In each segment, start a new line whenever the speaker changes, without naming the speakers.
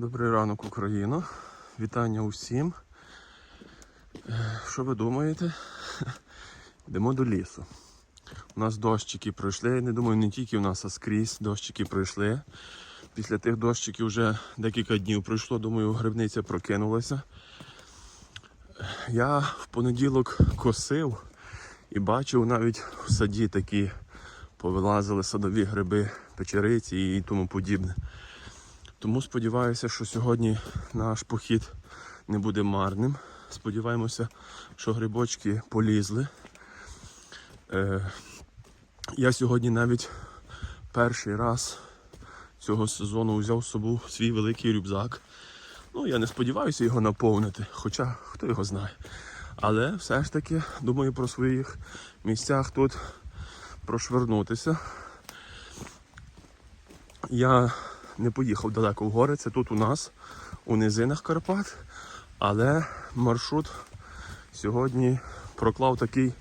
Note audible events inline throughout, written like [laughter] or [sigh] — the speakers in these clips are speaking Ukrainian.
Добрий ранок, Україна. Вітання усім. Що ви думаєте? Йдемо до лісу. У нас дощики пройшли. Не думаю, не тільки у нас, а скрізь дощики пройшли. Після тих дощиків вже декілька днів пройшло, думаю, грибниця прокинулася. Я в понеділок косив і бачив навіть в саді такі повилазили садові гриби, печериці і тому подібне. Тому сподіваюся, що сьогодні наш похід не буде марним. Сподіваємося, що грибочки полізли. Е, я сьогодні навіть перший раз цього сезону взяв з собою свій великий рюкзак. Ну, я не сподіваюся його наповнити, хоча хто його знає. Але все ж таки думаю про своїх місцях тут прошвернутися. Я не поїхав далеко в гори, це тут у нас, у низинах Карпат. Але маршрут сьогодні проклав такий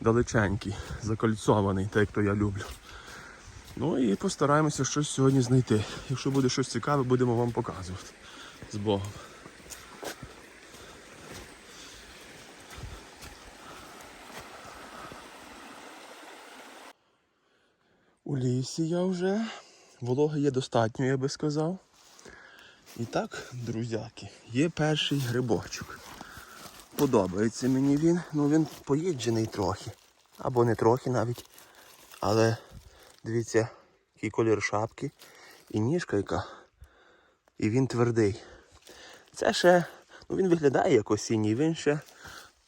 далеченький, закольцований, так як то я люблю. Ну і постараємося щось сьогодні знайти. Якщо буде щось цікаве, будемо вам показувати. З Богом. У лісі я вже. Вологи є достатньо, я би сказав. І так, друзяки, є перший грибочок. Подобається мені він, ну він поїджений трохи. Або не трохи навіть. Але дивіться, який колір шапки і ніжка яка. І він твердий. Це ще, ну він виглядає як осінній, він ще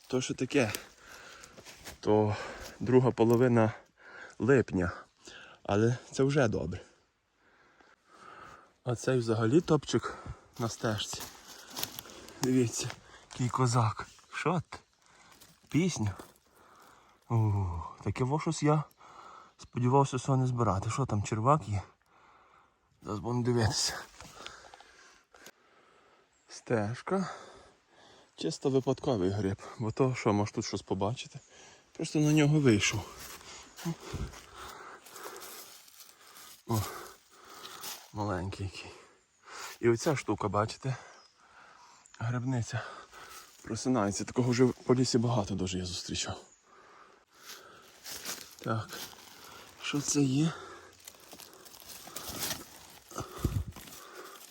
то що таке, то друга половина липня. Але це вже добре. А цей взагалі топчик на стежці. Дивіться, який козак. Що ти? Пісню? О, таке во я сподівався все не збирати. Що там, червак є? Зараз будемо дивитися. Стежка. Чисто випадковий гриб, бо то що, може тут щось побачити. Просто на нього вийшов. О, маленький який. І оця штука, бачите? Грибниця просинається. Такого вже по лісі багато дуже я зустрічав. Так. Що це є?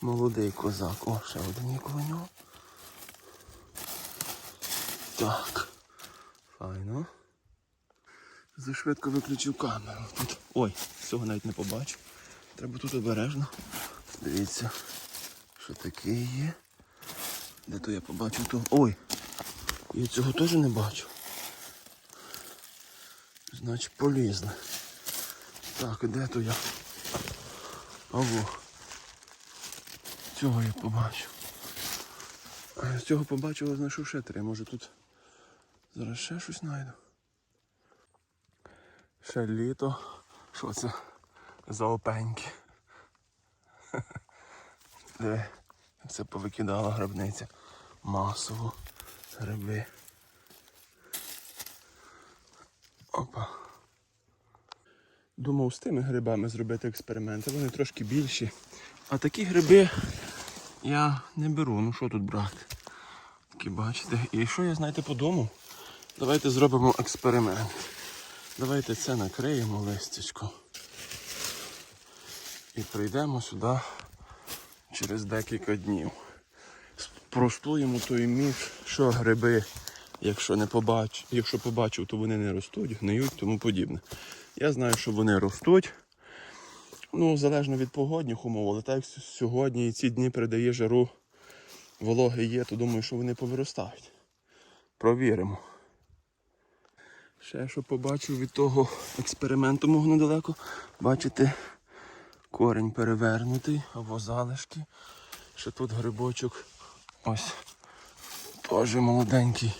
Молодий козак. О, ще один є коло нього. Так. Файно. Зашвидко виключив камеру. Тут. Ой, всього навіть не побачив. Треба тут обережно. Дивіться, що таке є. Де то я побачив то. Ой! Я цього теж не бачу. Значить полізли. Так, де то я? Аво. Цього я побачив. Я з цього побачив, а знайшов ще три. Може тут зараз ще щось знайду. Ще літо. Що це? За опеньки. [laughs] Диви, як це повикидала грибниця. Масово гриби. Опа. Думав з тими грибами зробити експеримент, вони трошки більші. А такі гриби я не беру. Ну що тут брати? Такі бачите. І що я знаєте подумав? Давайте зробимо експеримент. Давайте це накриємо листячко. І прийдемо сюди через декілька днів. Спростуємо той міф, що гриби, якщо не побач, якщо побачив, то вони не ростуть, гниють, тому подібне. Я знаю, що вони ростуть. Ну, залежно від погодних умов, але так як сьогодні і ці дні передає жару, вологи є, то думаю, що вони повиростають. Провіримо. Ще що побачив від того експерименту мого недалеко. Бачите, корінь перевернутий або залишки. Ще тут грибочок ось теж молоденький,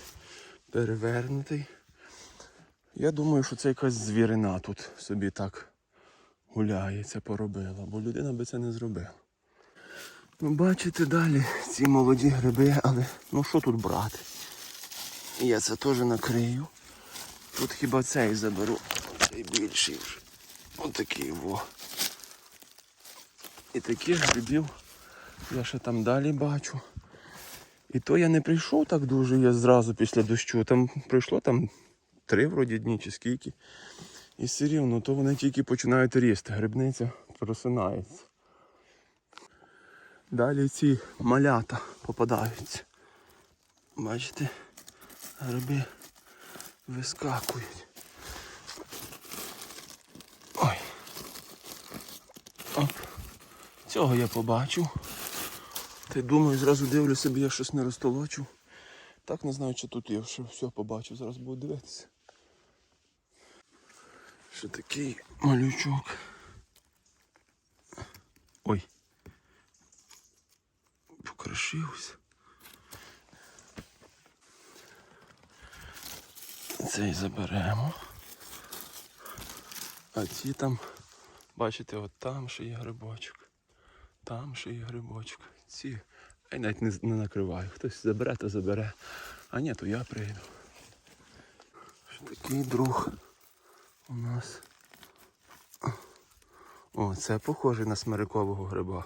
перевернутий. Я думаю, що це якась звірина тут собі так гуляється, поробила, бо людина би це не зробила. Ну, бачите далі ці молоді гриби, але ну що тут брати? Я це теж накрию. Тут хіба цей заберу. Цей більший вже. Отакий во. І таких грибів Я ще там далі бачу. І то я не прийшов так дуже, я зразу після дощу. Там пройшло там три вроді дні чи скільки. І все рівно, то вони тільки починають рісти. Грибниця просинається. Далі ці малята попадаються. Бачите, гриби вискакують. Ой. Оп. Цього я побачив. Та й думаю, зразу дивлюся, собі я щось не розтолочу. Так не знаю, чи тут я ще все побачу, зараз буду дивитися. Ще такий малючок. Ой. Покришився. Цей заберемо. А ці там, бачите, от там ще є грибочок. Там ще є грибочок. Ці. Я навіть не, не накриваю. Хтось забере, то забере. А ні, то я прийду. Такий друг у нас. О, це похоже на смирикового гриба.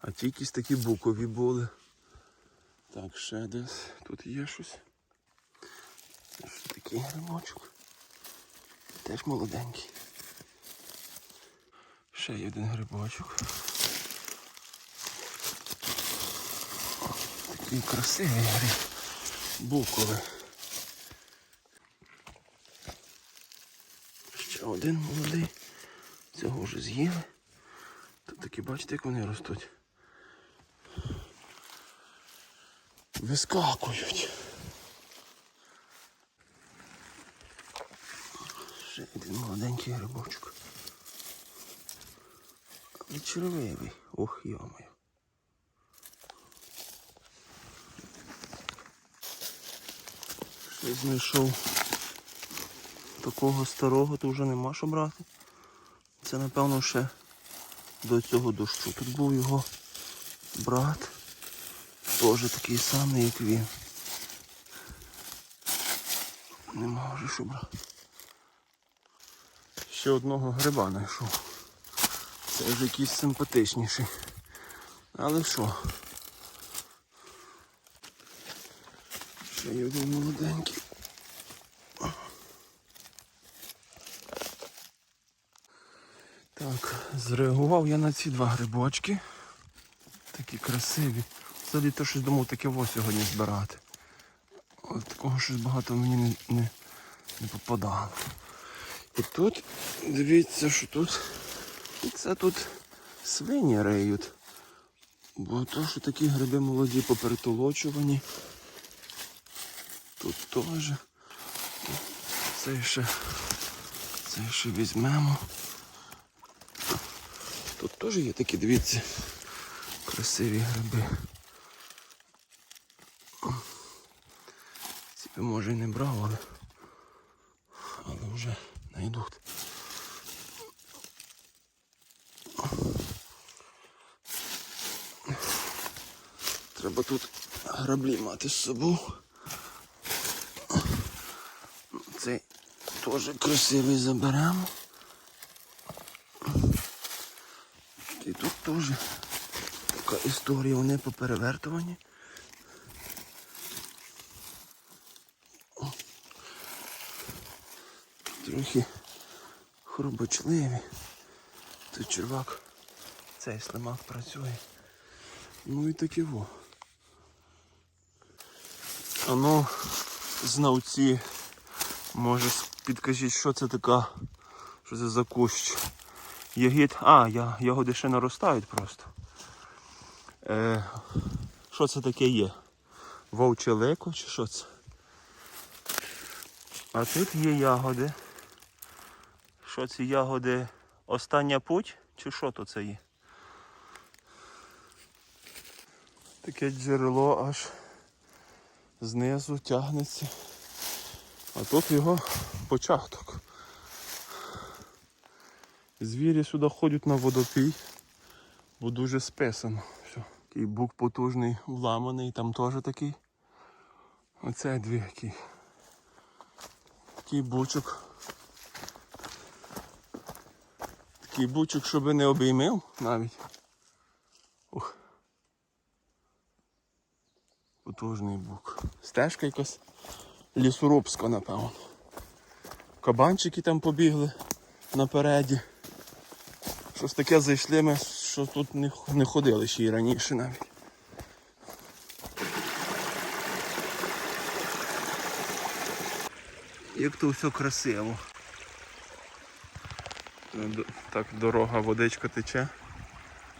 А ті якісь такі букові були. Так, ще десь. Тут є щось. Це ж такий грибочок. Теж молоденький. Ще є один грибочок. Такий красивий гриб. Ще один молодий. Цього вже з'їли. Тут такі бачите, як вони ростуть. Вискакують. Ще один молоденький грибочок. Але червивий. Ох, йомаю. Ще знайшов такого старого, то вже нема що брати. Це напевно ще до цього дощу. Тут був його брат. Теж такий самий, як він. Нема вже що брати. Ще одного гриба знайшов. Це вже якийсь симпатичніший. Але що? Ще один молоденький. Так, зреагував я на ці два грибочки. Такі красиві. Взагалі то щось думав таке ось сьогодні збирати. От такого щось багато мені не, не, не попадало. І тут, дивіться, що тут. І це тут свині риють. Бо то, що такі гриби молоді поперетолочувані. Тут теж. Це ще, це ще візьмемо. Тут теж є такі, дивіться, красиві гриби. Ці може і не брав, але, але вже знайдуть. Треба тут граблі мати з собою. Цей теж красивий заберемо. І тут теж така історія, вони поперевертувані. Трохи хробочливі. Тут червак, цей слимак працює. Ну і таке во. А ну, знавці, може підкажіть, що це така, що це за кущ. Ягід. А, я, ягоди ще наростають просто. Е, що це таке є? Вовче леко чи що це? А тут є ягоди. Що ці ягоди? Остання путь? Чи що то це є? Таке джерело аж знизу тягнеться. А тут його початок. Звірі сюди ходять на водопій, бо дуже списано. Все. Такий бук потужний, вламаний, там теж такий. Оце дві які. Такий бучок. Такий бучок, щоб не обіймив навіть. Ух. Потужний бук. Стежка якась лісорубська, напевно. Кабанчики там побігли напереді. Щось таке зайшли ми, що тут не, ходили ще й раніше навіть. Як то все красиво. Так дорога, водичка тече.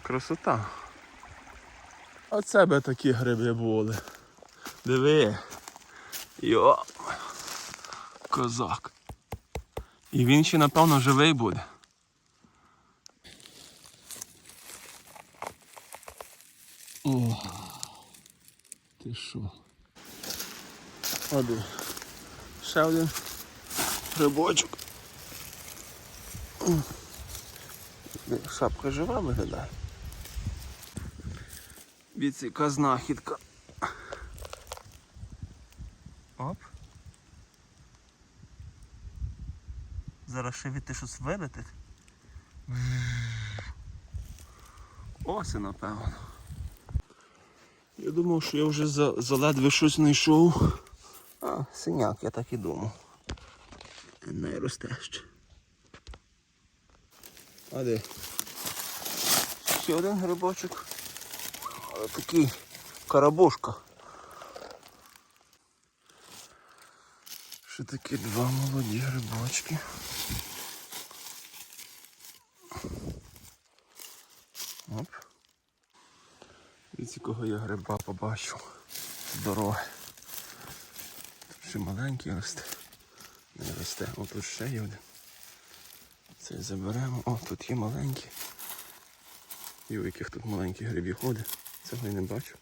Красота. Оце би такі гриби були. Диви. Йо. Козак. І він ще, напевно, живий буде. О, ти що? Один. Ще один грибочок. Шапка жива виглядає. Від яка знахідка. Оп. Зараз ще від щось вилетить. Ось і напевно. Я думав, що я вже за, заледве щось знайшов. А, синяк, я так і думав. Не росте ще. А де? Ще один грибочок. Але такий карабушка. Ще такі два молоді грибочки. Оп. Від якого я гриба побачив з дороги. Тут ще маленький росте. Не росте. О, тут ще є один. Цей заберемо. О, тут є маленький. І у яких тут маленькі грибі ходить. Цього я не бачу.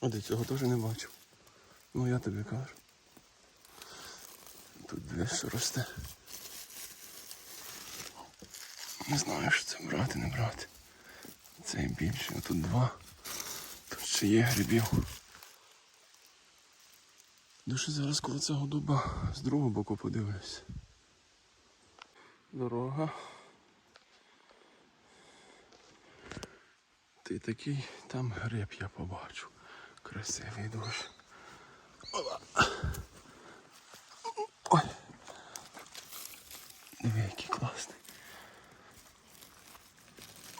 А де цього теж не бачив. Ну я тобі кажу. Тут що росте. Не знаю, що це брати, не брати. Цей більший, а тут два. Тут ще є грибів. Дуже зараз коло цього дуба з другого боку подивлюсь. Дорога. Ти такий там гриб я побачу. Красивий дуже. Ой. Диви, який класний.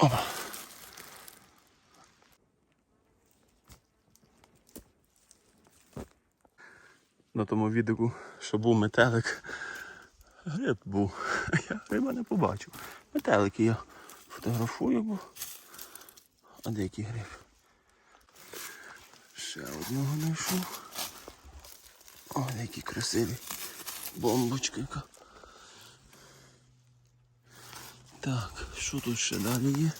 Опа. На тому відео, що був метелик, гриб був. [laughs] Я гриба не побачив. Метелики я фотографую, бо. А де який гриб? Ще одного знайшов. О, які красиві. Бомбочка яка. Так, що тут ще далі є?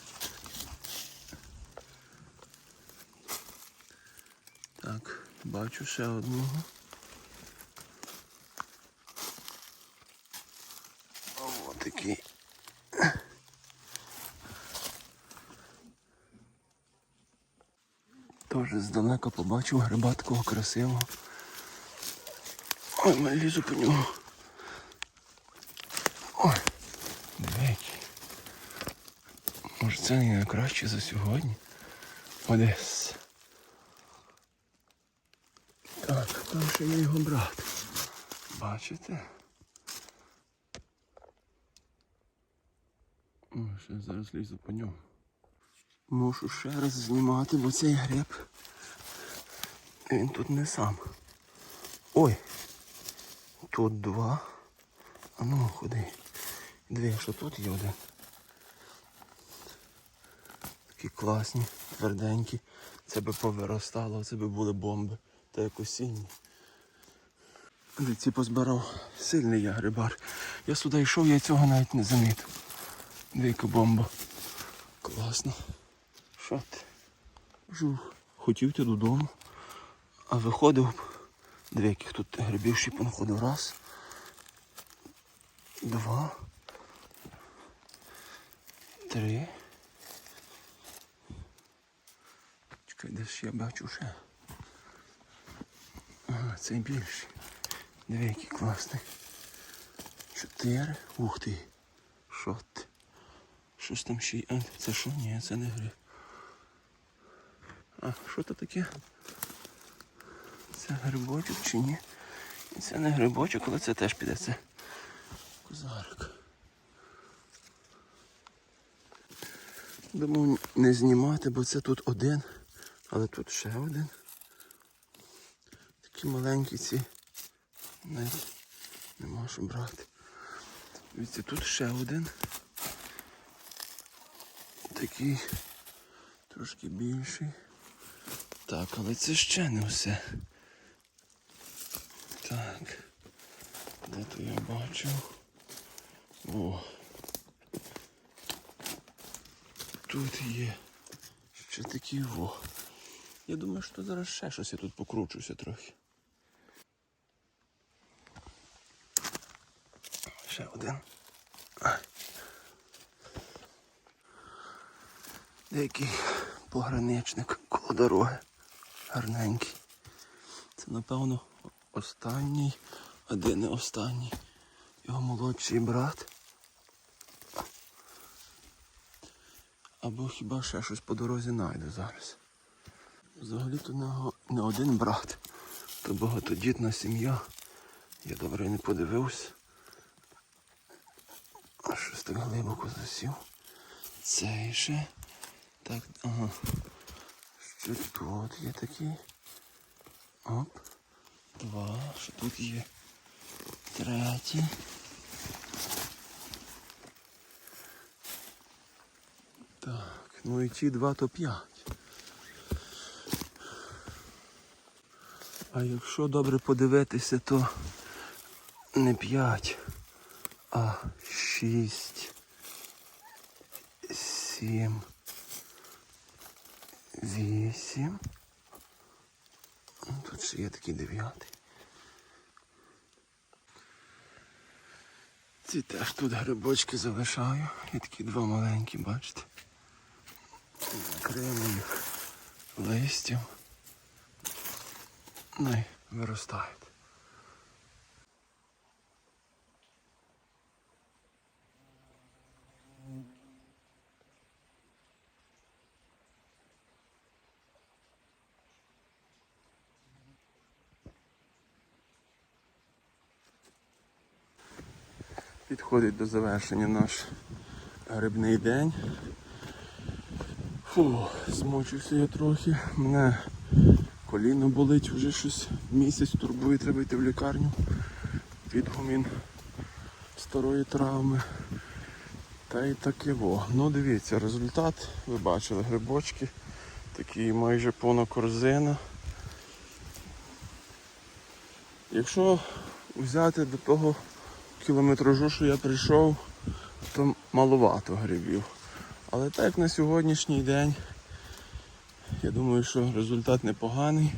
Так, бачу ще одного. О, такий. Теж здалека побачив гриба такого красивого. Ой, лізу по нього. Ой, дивіться. Може це не найкраще за сьогодні. Одес. Так, там ще є його брат. Бачите? Ще зараз лізу по ньому. Мушу ще раз знімати, бо цей гриб. Він тут не сам. Ой. Тут два. А ну ходи. Дві, що тут є один. Такі класні, тверденькі. Це би повиростало, це би були бомби. Та як осінні. Ці позбирав. Сильний я грибар. Я сюди йшов, я цього навіть не замітив. Двійка бомба. Класно. Що ти? Жух. Хотів йти додому, а виходив. Дві яких тут грибів ще понаходив. Раз. Два. Три. Десь я бачу ще. Ага, цей більший. Диви, який класний. Чотири. Ух ти. Що ти? Щось там ще й. А, це що? Ні, це не гриб. А, що це таке? Це грибочок чи ні? Це не грибочок, але це теж піде. Це козарик. Думав не знімати, бо це тут один, але тут ще один. Такі маленькі ці. Навіть нема що брати. Дивіться, тут ще один. Такий трошки більший. Так, але це ще не все. Так. Де то я бачив? О. Тут є ще такий во. Я думаю, що зараз ще щось я тут покручуся трохи. Ще один. Деякий пограничник коло дороги. Гарненький. Це, напевно, останній, а де не останній. Його молодший брат. Або хіба ще щось по дорозі знайду зараз. Взагалі-то не, один брат, то багатодітна сім'я. Я добре не подивився. А щось так глибоко засів. Цей ще. Так, ага. Що тут є такий? Оп. Два. Що тут є? Третій. Так, ну і ті два то п'ять. А якщо добре подивитися, то не п'ять, а шість, сім, вісім. Ну, Тут ще є такий дев'ятий. Ці теж тут грибочки залишаю. Є такі два маленькі, бачите. Накриємо їх листям. Ну і виростають. Підходить до завершення наш грибний день. Фу, змочився я трохи. Мене коліно болить вже щось місяць турбує, треба йти в лікарню. Відгумін старої травми. Та й таке во. Ну дивіться, результат, ви бачили грибочки. Такі майже повна корзина. Якщо взяти до того кілометражу, що я прийшов, то маловато грибів. Але так на сьогоднішній день, я думаю, що результат непоганий.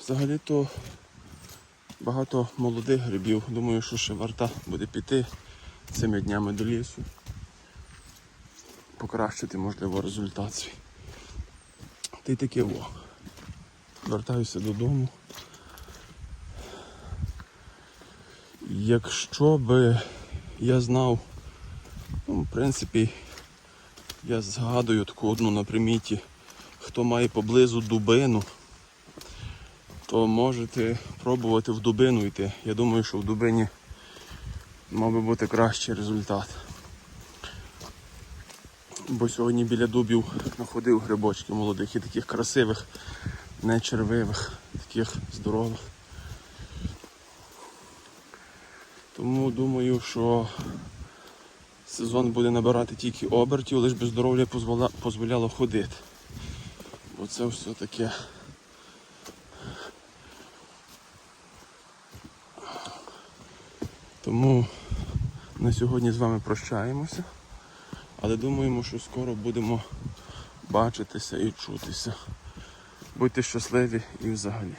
Взагалі-то багато молодих грибів. Думаю, що ще варта буде піти цими днями до лісу. Покращити, можливо, результат свій. Та й таке во. Вертаюся додому. Якщо би я знав, ну, в принципі, я згадую таку одну на приміті, хто має поблизу дубину, то можете пробувати в дубину йти. Я думаю, що в дубині мав би бути кращий результат. Бо сьогодні біля дубів знаходив грибочки молодих і таких красивих, не червивих, таких здорових. Тому думаю, що сезон буде набирати тільки обертів, лише би здоров'я дозволяло ходити. Бо це все таке. Тому на сьогодні з вами прощаємося, але думаємо, що скоро будемо бачитися і чутися. Будьте щасливі і взагалі.